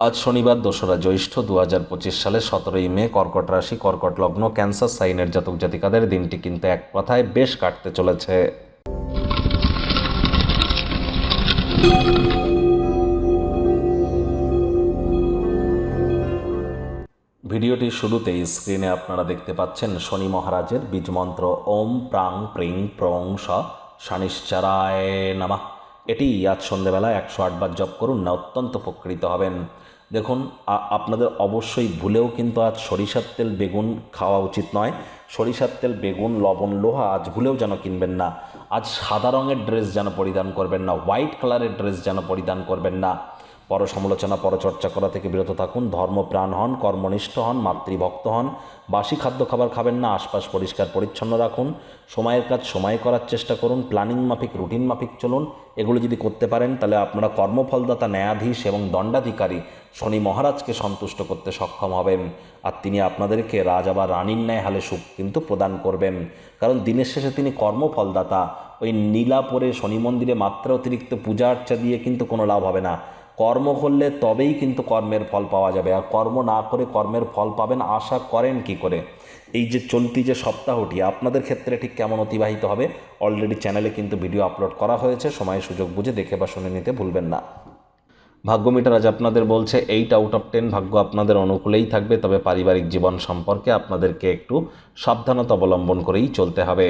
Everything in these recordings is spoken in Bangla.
আজ শনিবার দোসরা জ্যৈষ্ঠ দু হাজার পঁচিশ সালের সতেরোই মে কর্কট রাশি, কর্কট লগ্ন, ক্যান্সার, সাইনের জাতক জাতিকাদের দিনটি কিন্তু এক কথায় বেশ কাটতে চলেছে। ভিডিওটির শুরুতেই স্ক্রিনে আপনারা দেখতে পাচ্ছেন শনি মহারাজের বীজমন্ত্র, ওম প্রাং প্রিং প্রং স নামা। এটি আজ সন্ধেবেলা একশো আটবার জপ করুন, না অত্যন্ত উপকৃত হবেন। দেখুন আপনাদের অবশ্যই ভুলেও কিন্তু আজ সরিষার তেল, বেগুন খাওয়া উচিত নয়। সরিষার তেল, বেগুন, লবণ, লোহা আজ ভুলেও যেন কিনবেন না। আজ সাদা রঙের ড্রেস যেন পরিধান করবেন না, হোয়াইট কালারের ড্রেস যেন পরিধান করবেন না। পর সমালোচনা পরচর্চা করা থেকে বিরত থাকুন। ধর্মপ্রাণ হন, কর্মনিষ্ঠ হন, মাতৃভক্ত হন। বাসি খাদ্য খাবার খাবেন না, আশপাশ পরিষ্কার, পরিচ্ছন্ন রাখুন। সময়ের কাজ সময় করার চেষ্টা করুন। প্ল্যানিং মাফিক, রুটিন মাফিক চলুন। এগুলো যদি করতে পারেন, তাহলে আপনারা কর্মফলদাতা, ন্যায়াধীশ এবং দণ্ডাধিকারী শনি মহারাজকে সন্তুষ্ট করতে সক্ষম হবেন। আর তিনি আপনাদেরকে রাজা বা রানীর ন্যায় হালে সুখ কিন্তু প্রদান করবেন। কারণ দিনের শেষে তিনি কর্মফলদাতা। ওই নীলা পরে শনি মন্দিরে মাত্রা অতিরিক্ত পূজা আর্চা দিয়ে কিন্তু কোনো লাভ হবে না। কর্ম করলে তবেই কিন্তু কর্মের ফল পাওয়া যাবে। আর কর্ম না করে কর্মের ফল পাবেন, আশা করেন কি করে? এই যে চলতি যে সপ্তাহটি, আপনাদের ক্ষেত্রে ঠিক কেমন অতিবাহিত হবে? অলরেডি চ্যানেলে কিন্তু ভিডিও আপলোড করা হয়েছে, সময় সুযোগ বুঝে দেখে বা শুনে নিতে ভুলবেন না। ভাগ্য মিটার আজ আপনাদের বলছে এইট আউট অফ টেন ভাগ্য আপনাদের অনুকূলেই থাকবে, তবে পারিবারিক জীবন সম্পর্কে আপনাদেরকে একটু সাবধানতা অবলম্বন করেই চলতে হবে।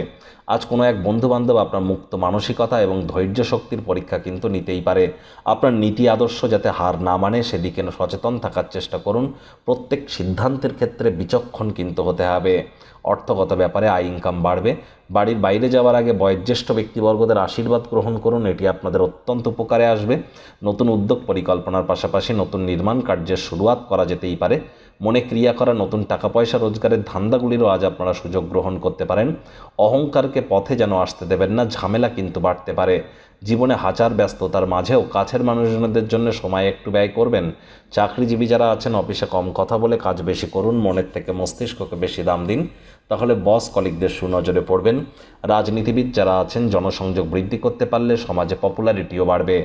আজ কোনো এক বন্ধুবান্ধব আপনার মুক্ত মানসিকতা এবং ধৈর্য শক্তির পরীক্ষা কিন্তু নিতেই পারে। আপনার নীতি আদর্শ যাতে হার না মানে সেদিকে সচেতন থাকার চেষ্টা করুন। প্রত্যেক সিদ্ধান্তের ক্ষেত্রে বিচক্ষণ কিন্তু হতে হবে। অর্থগত ব্যাপারে আয় ইনকাম বাড়বে বাড়ির বাইরে যাওয়ার আগে বয়োজ্যেষ্ঠ ব্যক্তিবর্গদের আশীর্বাদ গ্রহণ করুন, এটি আপনাদের অত্যন্ত উপকারে আসবে। নতুন উদ্যোগ পরিকল্পনার পাশাপাশি নতুন নির্মাণ কার্যের শুরুয়াত করা যেতেই পারে। মনে ক্রিয়া করা নতুন টাকা পয়সা রোজগারের ধান্দাগুলিরও আজ আপনারা সুযোগ গ্রহণ করতে পারেন। অহংকারকে পথে যেন আসতে দেবেন না, ঝামেলা কিন্তু বাড়তে পারে। জীবনে হাজার ব্যস্ততার মাঝেও কাছের মানুষজনদের জন্য সময় একটু ব্যয় করবেন। চাকরিজীবী যারা আছেন, অফিসে কম কথা বলে কাজ বেশি করুন, মনের থেকে মস্তিষ্ককে বেশি দাম দিন। তাহলে বস কলিকদের সুনজরে পড়বেন। রাজনীতিবিদ যারা আছেন, জনসংযোগ বৃদ্ধি করতে পারলে সমাজে পপুলারিটিও বাড়বে।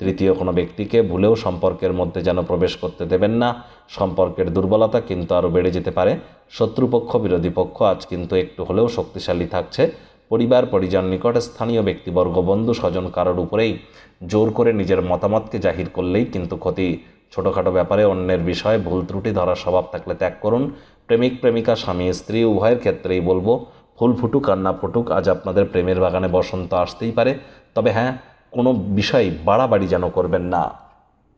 তৃতীয় কোনো ব্যক্তিকে ভুলেও সম্পর্কের মধ্যে যেন প্রবেশ করতে দেবেন না। সম্পর্কের দুর্বলতা কিন্তু আরও বেড়ে যেতে পারে। শত্রুপক্ষ, বিরোধী পক্ষ আজ কিন্তু একটু হলেও শক্তিশালী থাকছে। পরিবার, পরিজন নিকটে স্থানীয় ব্যক্তিবর্গ, বন্ধু, স্বজন কারোর উপরেই জোর করে নিজের মতামতকে জাহির করলেই কিন্তু ক্ষতি। ছোটোখাটো ব্যাপারে অন্যের বিষয়ে ভুল ত্রুটি ধরার স্বভাব থাকলে ত্যাগ করুন। প্রেমিক, প্রেমিকা, স্বামী, স্ত্রী, উভয়ের ক্ষেত্রেই বলব, ফুল ফুটুক আর না ফুটুক, আজ আপনাদের প্রেমের বাগানে বসন্ত আসতেই পারে। তবে হ্যাঁ কোনো বিষয় বাড়াবাড়ি যেন করবেন না।